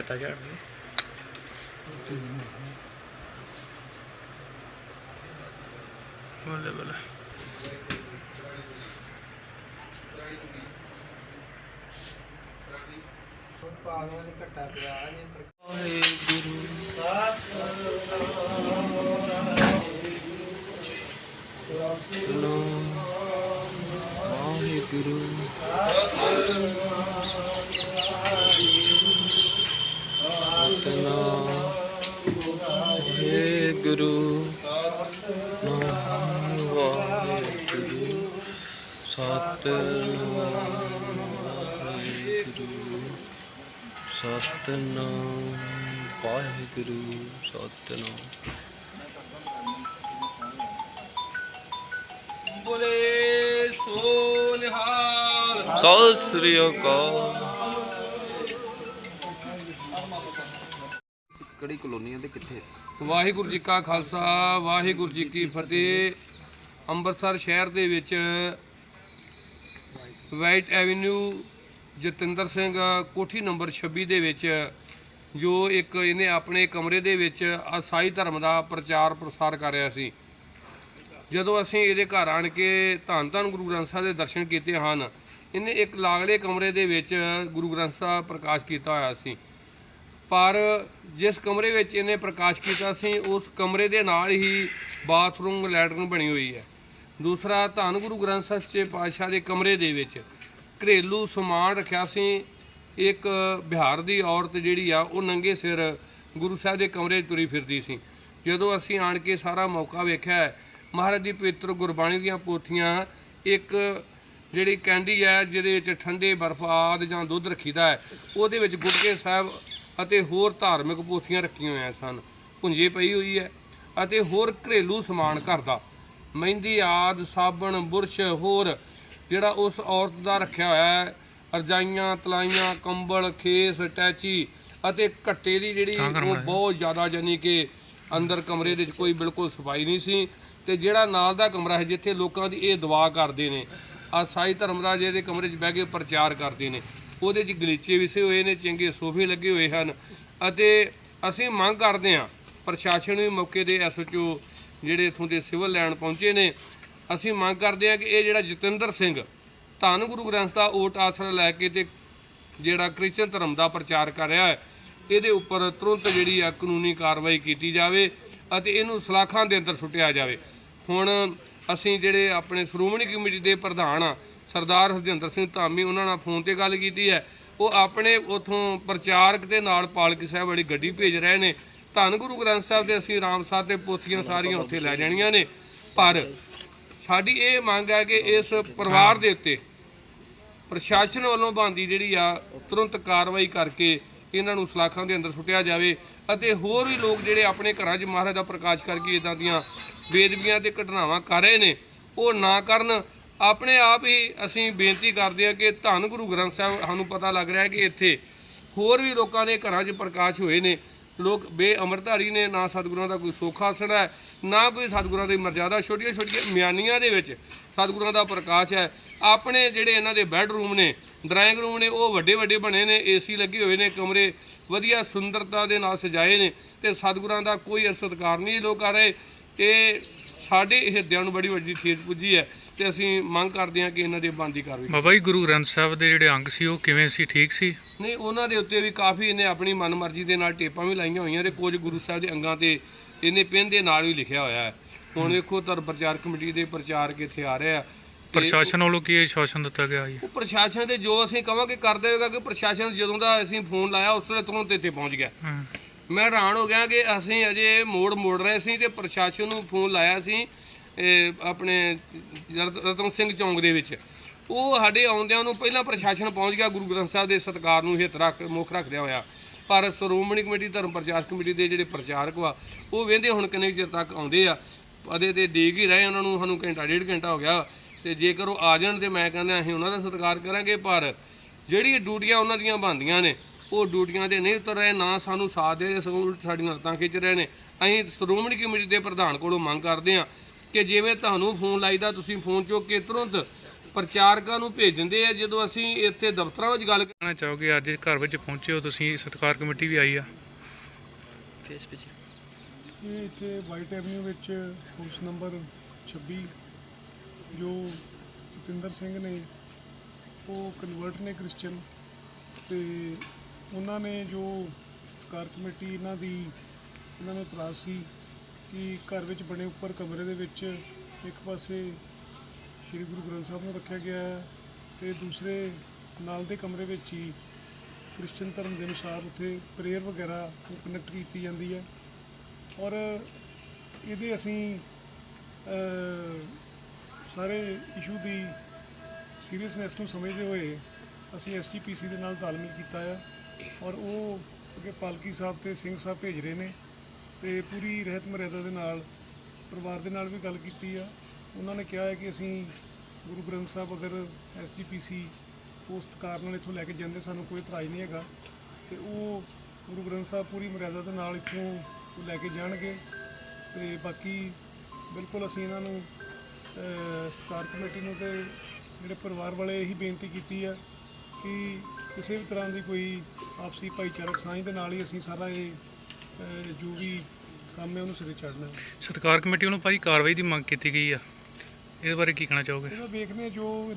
ਘਟਾ ਝਾੜ ਦੇ ਬੱਲੇ ਬੱਲੇ ਪਾਗਲਾਂ ਦੇ ਘੱਟਾ ਪਿਆ ਜੇ ਵਾਹਿਗੁਰੂ ਵਾਹਿਗੁਰੂ। ਸਤਨਾਮ ਵਾਹਿਗੁਰੂ ਨਾਮ ਵਾਹਿਗੁਰੂ ਸਤਨਾਮ ਵਾਹਿਗੁਰੂ ਸਤਨਾਮ ਵਾਹਿਗੁਰੂ ਸਤਨਾਮ। ਬੋਲੇ ਸੋ ਨਿਹਾਲ ਸਤਿ ਸ੍ਰੀ ਅਕਾਲ। ਕਿਹੜੀ ਕਲੋਨੀਆਂ ਦੇ ਕਿੱਥੇ ਵਾਹਿਗੁਰੂ ਜੀ ਕਾ ਖਾਲਸਾ, ਵਾਹਿਗੁਰੂ ਜੀ ਕੀ ਫਤਿਹ। ਅੰਮ੍ਰਿਤਸਰ ਸ਼ਹਿਰ ਦੇ ਵਿੱਚ ਵਾਈਟ ਐਵਨਿਊ ਜਤਿੰਦਰ ਸਿੰਘ ਕੋਠੀ ਨੰਬਰ 26 ਦੇ ਵਿੱਚ, ਜੋ ਇੱਕ ਇਹਨੇ ਆਪਣੇ ਕਮਰੇ ਦੇ ਵਿੱਚ ਅਸਾਈ ਧਰਮ ਦਾ ਪ੍ਰਚਾਰ ਪ੍ਰਸਾਰ ਕਰ ਰਿਹਾ ਸੀ। ਜਦੋਂ ਅਸੀਂ ਇਹਦੇ ਘਰ ਆਣ ਕੇ ਧੰਨ ਧੰਨ ਗੁਰੂ ਗ੍ਰੰਥ ਸਾਹਿਬ ਦੇ ਦਰਸ਼ਨ ਕੀਤੇ ਹਨ, ਇਹਨੇ ਇੱਕ ਲਾਗਲੇ ਕਮਰੇ ਦੇ ਵਿੱਚ ਗੁਰੂ ਗ੍ਰੰਥ ਸਾਹਿਬ ਪ੍ਰਕਾਸ਼ ਕੀਤਾ ਹੋਇਆ ਸੀ। ਪਰ ਜਿਸ ਕਮਰੇ ਵਿੱਚ ਇਹਨੇ ਪ੍ਰਕਾਸ਼ ਕੀਤਾ ਸੀ, ਉਸ ਕਮਰੇ ਦੇ ਨਾਲ ਹੀ ਬਾਥਰੂਮ, ਲੈਟਰਨ ਬਣੀ ਹੋਈ ਹੈ। ਦੂਸਰਾ, ਧੰਨ ਗੁਰੂ ਗ੍ਰੰਥ ਸਾਹਿਬ ਸੱਚੇ ਪਾਤਸ਼ਾਹ ਦੇ ਕਮਰੇ ਦੇ ਵਿੱਚ ਘਰੇਲੂ ਸਮਾਨ ਰੱਖਿਆ ਸੀ। ਇੱਕ ਬਿਹਾਰ ਦੀ ਔਰਤ ਜਿਹੜੀ ਆ, ਉਹ ਨੰਗੇ ਸਿਰ ਗੁਰੂ ਸਾਹਿਬ ਦੇ ਕਮਰੇ 'ਚ ਤੁਰੀ ਫਿਰਦੀ ਸੀ। ਜਦੋਂ ਅਸੀਂ ਆਣ ਕੇ ਸਾਰਾ ਮੌਕਾ ਵੇਖਿਆ, ਮਹਾਰਾਜ ਦੀ ਪਵਿੱਤਰ ਗੁਰਬਾਣੀ ਦੀਆਂ ਪੋਥੀਆਂ, ਇੱਕ ਜਿਹੜੀ ਕੈਂਡੀ ਹੈ ਜਿਹਦੇ ਵਿੱਚ ਠੰਡੇ ਬਰਫ਼ ਆਦਿ ਜਾਂ ਦੁੱਧ ਰੱਖੀਦਾ ਹੈ, ਉਹਦੇ ਵਿੱਚ ਗੁਟਕੇ ਸਾਹਿਬ ਅਤੇ ਹੋਰ ਧਾਰਮਿਕ ਪੋਥੀਆਂ ਰੱਖੀਆਂ ਹੋਈਆਂ ਸਨ। ਪੁੰਜੇ ਪਈ ਹੋਈ ਹੈ ਅਤੇ ਹੋਰ ਘਰੇਲੂ ਸਮਾਨ ਘਰ ਦਾ। ਮਹਿੰਦੀ ਆਦ ਸਾਬਣ ਬੁਰਸ਼ ਹੋਰ ਜਿਹੜਾ ਉਸ ਔਰਤ ਦਾ ਰੱਖਿਆ ਹੋਇਆ ਹੈ ਰਜਾਈਆਂ ਤਲਾਈਆਂ ਕੰਬਲ ਖੇਸ ਟੈਚੀ ਅਤੇ ਘੱਟੇ ਦੀ ਜਿਹੜੀ ਉਹ ਬਹੁਤ ਜ਼ਿਆਦਾ ਜਾਨੀ ਕਿ ਅੰਦਰ ਕਮਰੇ ਦੇ ਵਿੱਚ ਕੋਈ ਬਿਲਕੁਲ ਸਫ਼ਾਈ ਨਹੀਂ ਸੀ ਤੇ ਜਿਹੜਾ ਨਾਲ ਦਾ ਕਮਰਾ ਹੈ ਜਿੱਥੇ ਲੋਕਾਂ ਦੀ ਇਹ ਦੁਆ ਕਰਦੇ ਨੇ ਆ ਸਾਈ ਧਰਮ ਦਾ ਜਿਹਦੇ ਕਮਰੇ 'ਚ ਬਹਿ ਕੇ ਪ੍ਰਚਾਰ ਕਰਦੇ ਨੇ। ਉਹਦੇ 'ਚ ਗਲੀਚੇ ਵਿਸੇ ਹੋਏ ਨੇ, ਚੰਗੇ ਸੋਫੇ ਲੱਗੇ ਹੋਏ ਹਨ ਅਤੇ ਅਸੀਂ ਮੰਗ ਕਰਦੇ ਹਾਂ ਪ੍ਰਸ਼ਾਸਨ ਵੀ ਮੌਕੇ ਦੇ ਐਸਓਚਓ ਜਿਹੜੇ ਇਥੋਂ ਦੇ ਸਿਵਲ ਲੈਣ ਪਹੁੰਚੇ ਨੇ, ਅਸੀਂ ਮੰਗ ਕਰਦੇ ਹਾਂ ਕਿ ਇਹ ਜਿਹੜਾ ਜਤਿੰਦਰ ਸਿੰਘ ਧੰਨ ਗੁਰੂ ਗ੍ਰੰਥ ਦਾ ਓਟ ਆਸਰਾ ਲੈ ਕੇ ਤੇ ਜਿਹੜਾ ਕ੍ਰਿਸਚਨ ਧਰਮ ਦਾ ਪ੍ਰਚਾਰ ਕਰ ਰਿਹਾ ਹੈ, ਇਹਦੇ ਉੱਪਰ ਤੁਰੰਤ ਜਿਹੜੀ ਆ ਕਾਨੂੰਨੀ ਕਾਰਵਾਈ ਕੀਤੀ ਜਾਵੇ ਅਤੇ ਇਹਨੂੰ ਸਲਾਖਾਂ ਦੇ ਅੰਦਰ ਸੁੱਟਿਆ ਜਾਵੇ। ਹੁਣ ਅਸੀਂ ਜਿਹੜੇ ਆਪਣੇ ਸ਼੍ਰੋਮਣੀ ਕਮੇਟੀ ਦੇ ਪ੍ਰਧਾਨ ਆ ਸਰਦਾਰ ਹਰਜਿੰਦਰ ਸਿੰਘ ਧਾਮੀ ਉਹਨਾਂ ਨਾਲ ਫੋਨ ਤੇ ਗੱਲ ਕੀਤੀ ਹੈ। ਉਹ ਆਪਣੇ ਉਥੋਂ ਪ੍ਰਚਾਰਕ ਦੇ ਨਾਲ ਪਾਲਕੀ ਸਾਹਿਬ ਵਾਲੀ ਗੱਡੀ ਭੇਜ ਰਹੇ ਨੇ। ਧੰਨ ਗੁਰੂ ਗ੍ਰੰਥ ਸਾਹਿਬ ਦੇ ਅਸੀਂ ਰਾਮਸਰ ਤੇ ਪੋਥੀਆਂ ਸਾਰੀਆਂ ਉੱਥੇ ਲੈ ਜਾਣੀਆਂ ਨੇ। ਪਰ ਸਾਡੀ ਇਹ ਮੰਗ ਹੈ ਕਿ ਇਸ ਪਰਿਵਾਰ ਦੇ ਉੱਤੇ ਪ੍ਰਸ਼ਾਸਨ ਵੱਲੋਂ ਬੰਦੀ ਜਿਹੜੀ ਆ, ਤੁਰੰਤ ਕਾਰਵਾਈ ਕਰਕੇ ਇਹਨਾਂ ਨੂੰ ਸਲਾਖਾਂ ਦੇ ਅੰਦਰ ਸੁੱਟਿਆ ਜਾਵੇ ਅਤੇ ਹੋਰ ਵੀ ਲੋਕ ਜਿਹੜੇ ਆਪਣੇ ਘਰਾਂ 'ਚ ਮਹਾਰਾਜ ਦਾ ਪ੍ਰਕਾਸ਼ ਕਰਕੇ ਇਦਾਂ ਦੀਆਂ ਬੇਦਬੀਆਂ ਤੇ ਘਟਨਾਵਾਂ ਕਰ ਰਹੇ ਨੇ, ਉਹ ਨਾ ਕਰਨ। ਆਪਣੇ ਆਪ ਹੀ ਅਸੀਂ ਬੇਨਤੀ ਕਰਦੇ ਹਾਂ ਕਿ ਧੰਨ ਗੁਰੂ ਗ੍ਰੰਥ ਸਾਹਿਬ, ਸਾਨੂੰ ਪਤਾ ਲੱਗ ਰਿਹਾ ਕਿ ਇੱਥੇ ਹੋਰ ਵੀ ਲੋਕਾਂ ਦੇ ਘਰਾਂ 'ਚ ਪ੍ਰਕਾਸ਼ ਹੋਏ ਨੇ। ਲੋਕ ਬੇਅਮਰਧਾਰੀ ਨੇ, ਨਾ ਸਤਿਗੁਰਾਂ ਦਾ ਕੋਈ ਸੁੱਖ ਆਸਣ ਹੈ, ਨਾ ਕੋਈ ਸਤਿਗੁਰਾਂ ਦੀ ਮਰਜ਼ਾਦਾ ਛੋਟੀਆਂ ਛੋਟੀਆਂ ਮਿਆਨੀਆਂ ਦੇ ਵਿੱਚ ਸਤਿਗੁਰਾਂ ਦਾ ਪ੍ਰਕਾਸ਼ ਹੈ। ਆਪਣੇ ਜਿਹੜੇ ਇਹਨਾਂ ਦੇ ਬੈੱਡਰੂਮ ਨੇ, ਡਰਾਇੰਗ ਰੂਮ ਨੇ, ਉਹ ਵੱਡੇ ਵੱਡੇ ਬਣੇ ਨੇ, ਏਸੀ ਲੱਗੇ ਹੋਏ ਨੇ, ਕਮਰੇ ਵਧੀਆ ਸੁੰਦਰਤਾ ਦੇ ਨਾਲ ਸਜਾਏ ਨੇ ਤੇ ਸਤਿਗੁਰਾਂ ਦਾ ਕੋਈ ਸਤਿਕਾਰ ਨਹੀਂ ਲੋਕ ਕਰ ਰਹੇ। ਇਹ ਸਾਡੇ ਹਿਰਦਿਆਂ ਨੂੰ ਬੜੀ ਵੱਡੀ ਠੇਸ ਪੁੱਜੀ ਹੈ ਤੇ ਅਸੀਂ ਮੰਗ ਕਰਦੇ ਹਾਂ ਕਿ ਇਹਨਾਂ ਦੀ ਬੰਦੀ ਕਾਰਵਾਈ ਬਾਬਾ ਜੀ ਗੁਰੂ ਗ੍ਰੰਥ ਸਾਹਿਬ ਦੇ ਜਿਹੜੇ ਅੰਗ ਸੀ ਉਹ ਕਿਵੇਂ ਸੀ? ਠੀਕ ਸੀ? ਨਹੀਂ ਉਹਨਾਂ ਦੇ ਉੱਤੇ ਵੀ ਕਾਫੀ ਇਹਨੇ ਆਪਣੀ ਮਨਮਰਜ਼ੀ ਦੇ ਨਾਲ ਟੇਪਾਂ ਵੀ ਲਾਈਆਂ ਹੋਈਆਂ ਤੇ ਕੁਝ ਗੁਰੂ ਸਾਹਿਬ ਦੇ ਅੰਗਾਂ ਤੇ ਇਹਨੇ ਪਿੰਨ ਦੇ ਨਾਲ ਵੀ ਲਿਖਿਆ ਹੋਇਆ ਹੈ। ਹੁਣ ਵੇਖੋ ਧਰਮ ਪ੍ਰਚਾਰ ਕਮੇਟੀ ਦੇ ਪ੍ਰਚਾਰਕ ਇੱਥੇ ਆ ਰਹੇ ਤੇ ਪ੍ਰਸ਼ਾਸਨ ਵੱਲੋਂ ਕੀ ਆਸ਼ਵਾਸਨ ਦਿੱਤਾ ਗਿਆ ਜੀ? ਉਹ ਪ੍ਰਸ਼ਾਸਨ ਦੇ ਜੋ ਅਸੀਂ ਕਵਾਂਗੇ ਕਰ ਦੇਵੇਗਾ ਕਿ ਪ੍ਰਸ਼ਾਸਨ ਜਦੋਂ ਦਾ ਅਸੀਂ ਫੋਨ ਲਾਇਆ ਉਸ ਵੇਲੇ ਤੁਰੰਤ ਇੱਥੇ ਪਹੁੰਚ ਗਿਆ। ਮੈਂ ਹੈਰਾਨ ਹੋ ਗਿਆ ਕਿ ਅਸੀਂ ਅਜੇ ਮੋੜ ਮੋੜ ਰਹੇ ਸੀ ਤੇ ਪ੍ਰਸ਼ਾਸਨ ਨੂੰ ਫੋਨ ਲਾਇਆ ਸੀ ਆਪਣੇ ਰਤਨ ਸਿੰਘ ਚੌਂਕ ਦੇ ਵਿੱਚ। ਉਹ ਸਾਡੇ ਆਉਂਦਿਆਂ ਨੂੰ ਪਹਿਲਾਂ ਪ੍ਰਸ਼ਾਸਨ ਪਹੁੰਚ ਗਿਆ, ਗੁਰੂ ਗ੍ਰੰਥ ਸਾਹਿਬ ਦੇ ਸਤਿਕਾਰ ਨੂੰ ਹਿੱਤ ਰੱਖ, ਮੁੱਖ ਰੱਖਦਿਆਂ ਹੋਇਆ। ਪਰ ਸ਼੍ਰੋਮਣੀ ਕਮੇਟੀ, ਧਰਮ ਪ੍ਰਚਾਰ ਕਮੇਟੀ ਦੇ ਜਿਹੜੇ ਪ੍ਰਚਾਰਕ ਵਾ, ਉਹ ਵੇਂਦੇ ਹੁਣ ਕਿੰਨੇ ਕੁ ਚਿਰ ਤੱਕ ਆਉਂਦੇ ਆ। ਅਦੇ ਤੇ ਡੀਕ ਹੀ ਰਹੇ ਉਹਨਾਂ ਨੂੰ, ਸਾਨੂੰ ਘੰਟਾ, ਡੇਢ ਘੰਟਾ ਹੋ ਗਿਆ ਤੇ ਜੇਕਰ ਉਹ ਆ ਜਾਣ ਤੇ ਮੈਂ ਕਹਿੰਦਾ ਅਸੀਂ ਉਹਨਾਂ ਦਾ ਸਤਿਕਾਰ ਕਰਾਂਗੇ, ਪਰ ਜਿਹੜੀ ਡਿਊਟੀਆਂ ਉਹਨਾਂ ਦੀਆਂ ਬਣਦੀਆਂ ਨੇ ਉਹ ਡਿਊਟੀਆਂ ਤੇ ਨਹੀਂ ਉਤਰ ਰਹੇ ਨਾ ਸਾਨੂੰ ਸਾਥ ਦੇ ਰਹੇ ਸਗੋਂ ਸਾਡੀਆਂ ਹੱਥਾਂ ਖਿੱਚ ਰਹੇ ਨੇ। ਅਸੀਂ ਸ਼੍ਰੋਮਣੀ ਕਮੇਟੀ ਦੇ ਪ੍ਰਧਾਨ ਕੋਲੋਂ ਮੰਗ ਕਰਦੇ ਹਾਂ ਕਿ ਜਿਵੇਂ ਤੁਹਾਨੂੰ ਫੋਨ ਲਾਈਦਾ ਤੁਸੀਂ ਫੋਨ ਚੁੱਕ ਕੇ ਤੁਰੰਤ ਪ੍ਰਚਾਰਕਾਂ ਨੂੰ ਭੇਜ ਦਿੰਦੇ ਆ। ਜਦੋਂ ਅਸੀਂ ਇੱਥੇ ਦਫ਼ਤਰਾਂ ਵਿੱਚ ਗੱਲ ਕਹਿਣਾ ਚਾਹੋਗੇ ਅੱਜ ਘਰ ਵਿੱਚ ਪਹੁੰਚੇ ਹੋ ਤੁਸੀਂ ਸਤਿਕਾਰ ਕਮੇਟੀ ਵੀ ਆਈ ਆ। ਇਹ ਇੱਥੇ ਵਾਈਟ ਐਵਨਿਊ ਵਿੱਚ ਹਾਊਸ ਨੰਬਰ 26 ਜੋ ਜਤਿੰਦਰ ਸਿੰਘ ਨੇ ਉਹ ਕਨਵਰਟ ਨੇ ਕ੍ਰਿਸਚੀਅਨ ਤੇ ਉਹਨਾਂ ਨੇ ਜੋ ਸਤਕਾਰ ਕਮੇਟੀ ਇਹਨਾਂ ਦੀ, ਇਹਨਾਂ ਨੂੰ ਇਤਰਾਜ਼ ਸੀ ਕਿ ਘਰ ਵਿੱਚ ਬਣੇ ਉੱਪਰ ਕਮਰੇ ਦੇ ਵਿੱਚ ਇੱਕ ਪਾਸੇ ਸ੍ਰੀ ਗੁਰੂ ਗ੍ਰੰਥ ਸਾਹਿਬ ਨੂੰ ਰੱਖਿਆ ਗਿਆ ਹੈ ਤੇ ਦੂਸਰੇ ਨਾਲ ਦੇ ਕਮਰੇ ਵਿੱਚ ਹੀ ਕ੍ਰਿਸਚੀਅਨ ਧਰਮ ਦੇ ਅਨੁਸਾਰ ਉੱਥੇ ਪ੍ਰੇਅਰ ਵਗੈਰਾ ਕਨੈਕਟ ਕੀਤੀ ਜਾਂਦੀ ਹੈ। ਔਰ ਇਹਦੇ ਅਸੀਂ ਸਾਰੇ ਇਸ਼ੂ ਦੀ ਸੀਰੀਅਸਨੈਸ ਨੂੰ ਸਮਝਦੇ ਹੋਏ ਅਸੀਂ ਐਸਜੀਪੀਸੀ ਦੇ ਨਾਲ ਤਾਲਮੇਲ ਕੀਤਾ ਹੈ। ਔਰ ਉਹ ਅੱਗੇ ਪਾਲਕੀ ਸਾਹਿਬ ਤੇ ਸਿੰਘ ਸਾਹਿਬ ਭੇਜ ਰਹੇ ਨੇ ਤੇ ਪੂਰੀ ਰਹਿਤ ਮਰਿਆਦਾ ਦੇ ਨਾਲ ਪਰਿਵਾਰ ਦੇ ਨਾਲ ਵੀ ਗੱਲ ਕੀਤੀ ਆ। ਉਹਨਾਂ ਨੇ ਕਿਹਾ ਹੈ ਕਿ ਅਸੀਂ ਗੁਰੂ ਗ੍ਰੰਥ ਸਾਹਿਬ ਅਗਰ ਐਸਜੀਪੀਸੀ ਪੋਸਟਕਾਰ ਨਾਲ ਇੱਥੋਂ ਲੈ ਕੇ ਜਾਂਦੇ ਸਾਨੂੰ ਕੋਈ ਇਤਰਾਜ਼ ਨਹੀਂ ਹੈਗਾ। ਤੇ ਉਹ ਗੁਰੂ ਗ੍ਰੰਥ ਸਾਹਿਬ ਪੂਰੀ ਮਰਿਆਦਾ ਦੇ ਨਾਲ ਇੱਥੋਂ ਲੈ ਕੇ ਜਾਣਗੇ ਤੇ ਬਾਕੀ ਬਿਲਕੁਲ ਅਸੀਂ ਇਹਨਾਂ ਨੂੰ ਅਹ, ਸਤਿਕਾਰ ਕਮੇਟੀ ਨੂੰ ਤੇ ਜਿਹੜੇ ਪਰਿਵਾਰ ਵਾਲੇ ਇਹੀ ਬੇਨਤੀ ਕੀਤੀ ਆ ਕਿ ਕਿਸੇ ਵੀ ਤਰ੍ਹਾਂ ਦੀ ਕੋਈ ਆਪਸੀ ਭਾਈਚਾਰਕ ਸਾਂਝ ਦੇ ਨਾਲ ਹੀ ਅਸੀਂ ਸਾਰਾ ਇਹ ਅਹ, ਜੋ ਵੀ ਕੰਮ ਹੈ ਉਹਨੂੰ ਸਿਰੇ ਚੜ੍ਹਨਾ ਹੈ। ਸਤਿਕਾਰ ਕਮੇਟੀ ਵੱਲੋਂ ਭਾਜੀ ਕਾਰਵਾਈ ਦੀ ਮੰਗ ਕੀਤੀ ਗਈ ਆ। ਇਹਦੇ ਬਾਰੇ ਕੀ ਕਹਿਣਾ ਚਾਹੋਗੇ? ਇਹਦਾ ਵੇਖਦੇ ਹਾਂ ਜੋ